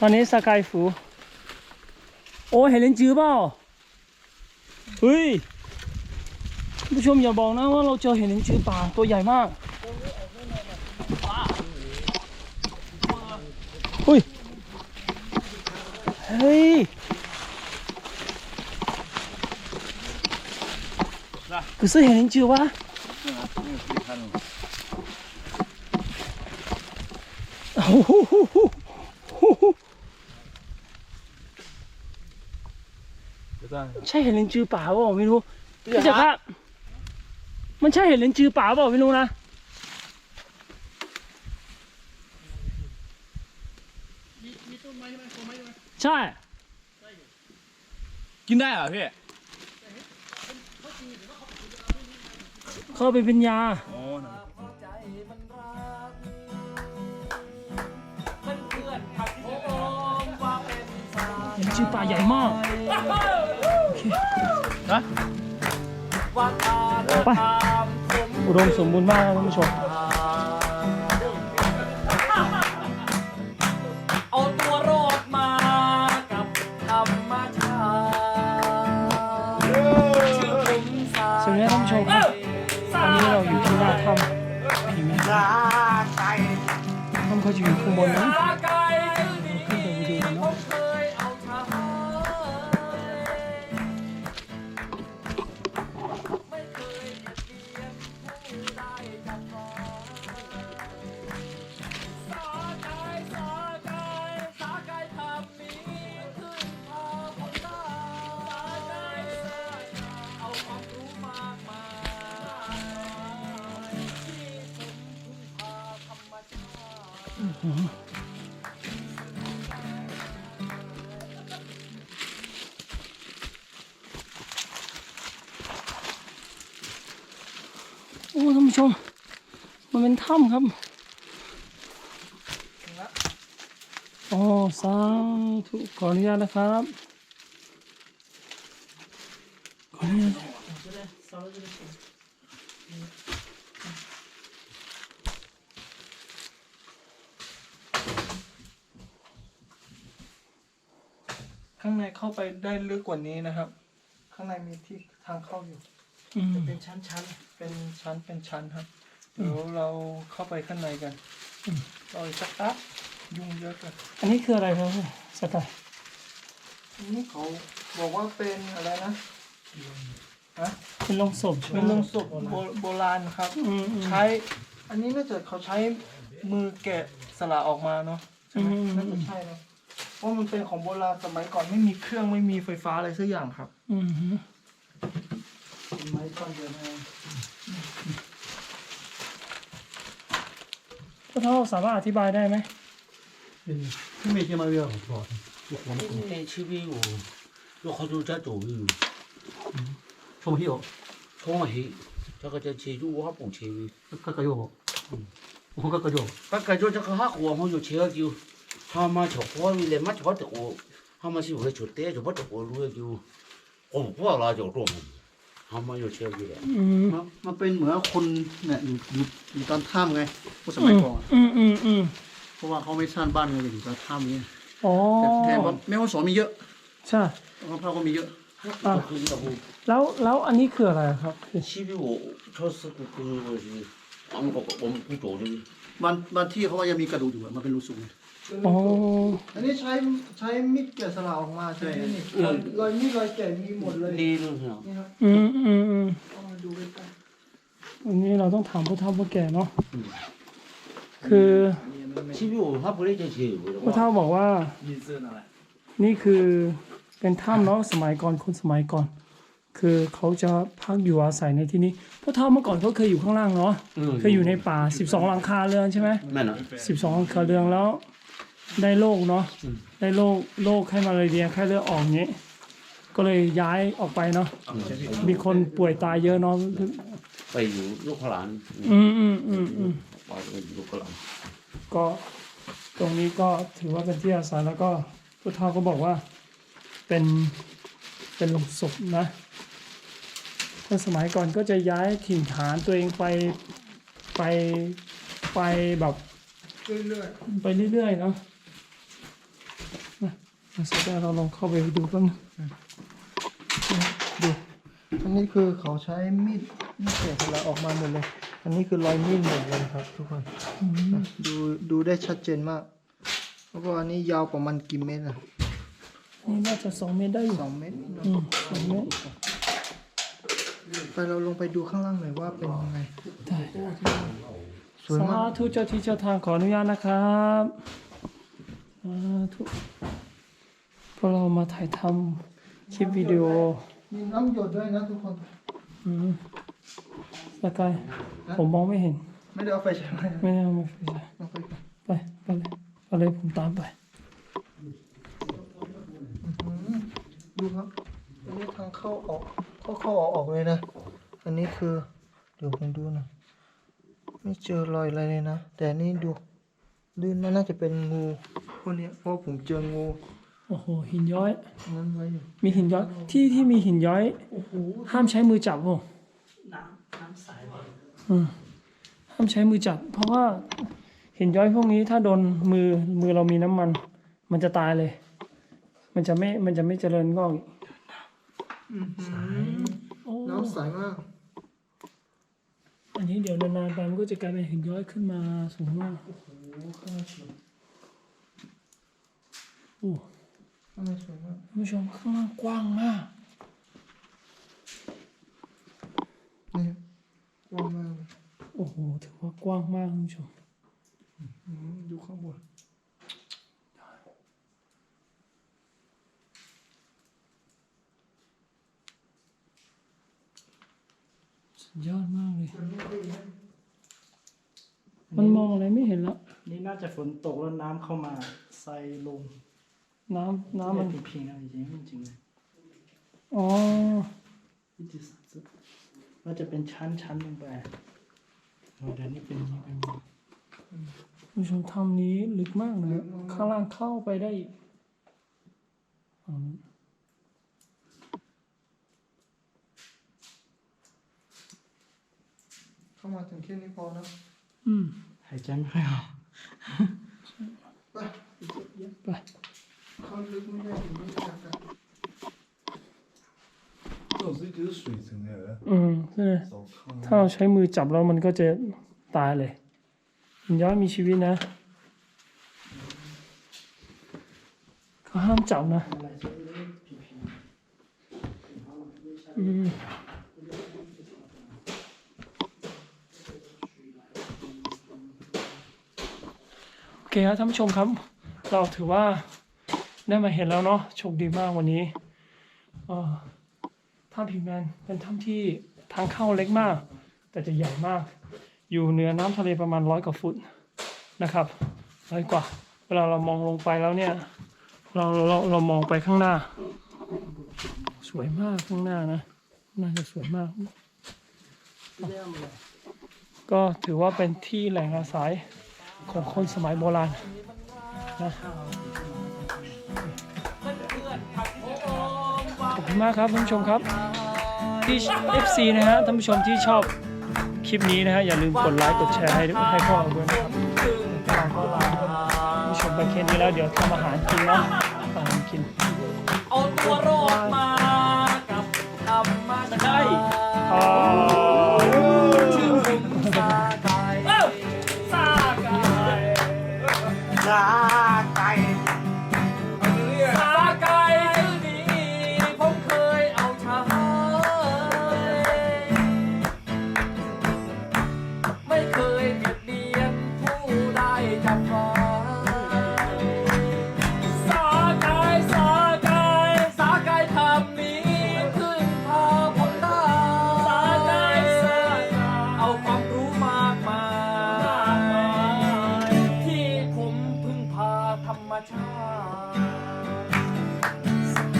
ตอนนี้สกายฟู โอ้เห็นเลนจือเปล่าเฮ้ยท่านผู้ชมอย่าบอกนะว่าเราเจอเห็นเลนจือป่าตัวใหญ่มากเฮ้ย เฮ้ย可是很久啊。โอ้โห ใช่เห็นเลนจือป่าเปล่าไม่รู้พี่จักรครับมันใช่เห็นเลนจือป่าเปล่าไม่รู้นะใช่ กินได้เหรอพี่เขาเอาไปเป็นยาโอ้นะเห็นจือป่าใหญ่มาก โอเคฮะไปอุดมสมบูรณ์มากครับท่านผู้ชมเอาตัวรอดมากับธรรมชาติชื่อผมสาสวัสดีครับท่านผู้ชมครับตอนนี้เราอยู่ที่หน้าถ้ำเห็นไหมถ้ำเขาจะอยู่ข้างบนนั้น โอ้ท่านผู้ชม มันเป็นถ้ำครับโอ้สาธุขออนุญาตนะครับ ขออนุญาต ข้างในเข้าไปได้ลึกกว่านี้นะครับ ข้างในมีที่ทางเข้าอยู่อืมเป็นชั้นๆเป็นชั้นเป็นชั้นครับเดี๋ยวเราเข้าไปข้างในกันรออีกสักแป๊บยุ่งเยอะเกันอันนี้คืออะไรครับสกายอันนี้เขาบอกว่าเป็นอะไรนะฮะเป็นโลงศพใช่ไหมเป็นโลงศพโบโบราณครับ อืมอืม ใช้ อันนี้น่าจะเขาใช้มือแกะสลักออกมาเนาะใช่ไหมอืม น่าจะใช่เนาะ ว่ามันเป็นของโบราณสมัยก่อนไม่มีเครื่องไม่มีไฟฟ้าอะไรสักอย่างครับอือฮึเป็นไม้ต้นเดียวนะพ่อท่าสามารถอธิบายได้ไหม 예, 힘이 있게 말이 야. 좋 아. 좋 고, 먹 고. 1대 12고 요 거주자 조유 좀 희 어. 총어히 저거 저 제주 화봉 제위 가까이 오. 오, 가까이 오. ปากกระโจจะข้าหัวมันอยู่เชื้อจิว ฮามา하마 저거เล마저거 또 하마 시 우리 줄때 저거 저거 루에ช공부가 나죠 좀 하마 요 체육이 래อยู่กูพวกลาจบกฮามมันมันเป็นเหมือนคนเนี่ยอยู่อยู่อนท่ามไงพวกสมัยก่อนอืมอืมอืมเพราะว่าเขาไม่สร้างบ้านเลยอยู่ตามถ้ำเนี่อ๋อแต่แต่ว่าม่ฮ่อสอมีเยอะใช่ ของพาก็มีเยอะ.แล้วแล้วอันนี้คืออะไรครับชีวิตโ쳤을 때 그것이 아무것도 엄청 좋으니 บ้านบ้านที่เขาว่ายังมีกระดูกอยู่มันเป็นรูสูงไง อ๋อ อันนี้ใช้ใช้มีดแกะสลักออกมาใช่ไหมลรอยมีดรอยแกะมีหมดเลยดีลูกเหรออืมอืมอืมอันนี้เราต้องถามผู้เฒ่าผู้แก่เนาะคือๆอันนี้มันไม่ชิบิวฮับบุรีจะชิวหอผู้ว่เฒ่าบอกว่า มีเสื้อะไรนี่คือเป็นถ้ำเนาะสมัยก่อนคนสมัยก่อน คือเขาจะพักอยู่อาศัยในที่นี้ผู้เท่าเมื่อก่อนเขาเคยอยู่ข้างล่างเนาะเคยอยู่ในป่า 12 หลังคาเรือนใช่ไหมแม่นเนาะ12หลังคาเรือนแล้ว ได้โรคเนาะได้โรคโรคไข้มาลาเรียไข้เลือดออกอย่างนี้ก็เลยย้ายออกไปเนาะมีคนป่วยตายเยอะเนาะไปอยู่ลูกหลาน อืมอืมอืมอืมไปอยู่ลูกหลานก็ตรงนี้ก็ถือว่าเป็นที่อาศัยแล้วก็พุทธาก็บอกว่า เป็นเป็นโลงศพนะถ้าสมัยก่อนก็จะย้ายถิ่นฐานตัวเองไปไปไปแบบๆเรื่อยไปเรื่อยๆเนาะ สกายเราลองเข้าไปดูกันงดู อันนี้คือเขาใช้มีดมีดเศษอะไรออกมาหมดเลย อันนี้คือรอยมีดหมดเลยครับ ทุกคนอะดูดูได้ชัดเจนมาก แล้วก็อันนี้ยาวประมาณกี่เมตรอะนี่น่าจะสองเมตรได้อยู่สองเมตรเนอะอืมสองเมตรไปเราลงไปดูข้างล่างหน่อยว่าเป็นยังไงได้สวยสามากธุเจ้าที่เจ้าทางขออนุญาตนะครับสาธุ พวกเรามาถ่ายทำคลิปวิดีโอ มีน้ำหยดด้วยนะทุกคน อืมสกายผมมองไม่เห็น ไม่ได้เอาไฟใช้ไหมไม่ได้เอามาไฟฉายเอาไฟก่อนไปไปเลยไปเลยผมตามไปดูครับอันนี้ทางเข้าออกเข้าเข้าออกออกเลยนะ อันนี้คือเดี๋ยวผมดูหนะไม่เจอรอยอะไรเลยนะ แต่นี่ดูลื่นมันน่าจะเป็นงูพวกเนี้ยเพราะผมเจองู โอ้โหหินย้อย นั้นไว้อยู่มีหินย้อยที่ที่มีหินย้อยห้ามใช้มือจับผมอืมห้ามใช้มือจับ เพราะว่าหินย้อยพวกนี้ถ้าโดนมือมือเรามีน้ำมัน มันจะตายเลย มันจะไม่มันจะไม่เจริญงอกอีกโอ้น้ำใสมากอันนี้เดี๋ยวนานๆไปมันก็จะกลายเป็นหินย้อยขึ้นมาสูงมากโอ้ข้างในสวยโอ้ ข้างในสวยมากท่านผู้ชมข้างล่างกว้างมากนี่กว้างมากเลยโอ้โหถือว่ากว้างมากท่านผู้ชมอืมดูข้างบนสุดยอดมากเลย มันมองอะไรไม่เห็นแล้ว นี่น่าจะฝนตกแล้วน้ำเข้ามาใส่ลง น้ำน้ำมันเป็นพิงอะไรจริงจริงๆเลยอ๋อวิธีสัตว์ว่าจะเป็นชั้นชั้นลงไปอ๋อเดี๋ยวนี้เป็นอย่างนี้เป็นอย่างนี้ผู้ชมถ้ำนี้ลึกมากนะ ข้างล่างเข้าไปได้อีกฝั่งนู้นเข้ามาถึงแค่นี้พอนะอืมหายใจไม่ค่อยออก ถ้าเราใช้มือจับแล้วมันก็จะตายเลยหินย้อยมีชีวิตนะเขาห้ามจับนะอืมโอเคครับท่านผู้ชมครับ เราถือว่าได้มาเห็นแล้วเนาะโชคดีมากวันนี้ถ้ำพิมแมนเป็นถ้ำที่ ทางเข้าเล็กมาก แต่จะใหญ่มาก อยู่เหนือน้ำทะเลประมาณร้อยกว่าฟุตนะครับร้อยกว่า เวลาเรามองลงไปแล้วเนี่ย เราเราเรามองไปข้างหน้า สวยมากข้างหน้านะ น่าจะสวยมาก ก็ถือว่าเป็นที่แหล่งอาศัยของคนสมัยโบราณนะขอบคุณมากครับท่านผู้ชมครับ ที่ FC นะฮะท่านผู้ชมที่ชอบคลิปนี้นะฮะอย่าลืมกดไลค์กดแชร์ให้ด้วยให้พวกเราด้วยนะครับเราก็ลาท่านผู้ชมไปแค่นี้แล้วเดี๋ยวทำอาหารกินเนาะทำอาหารกินเอาตัวรอดมากับธรรมชาติอ่าชื่อผมซาไก่ซาไก่ลาไก่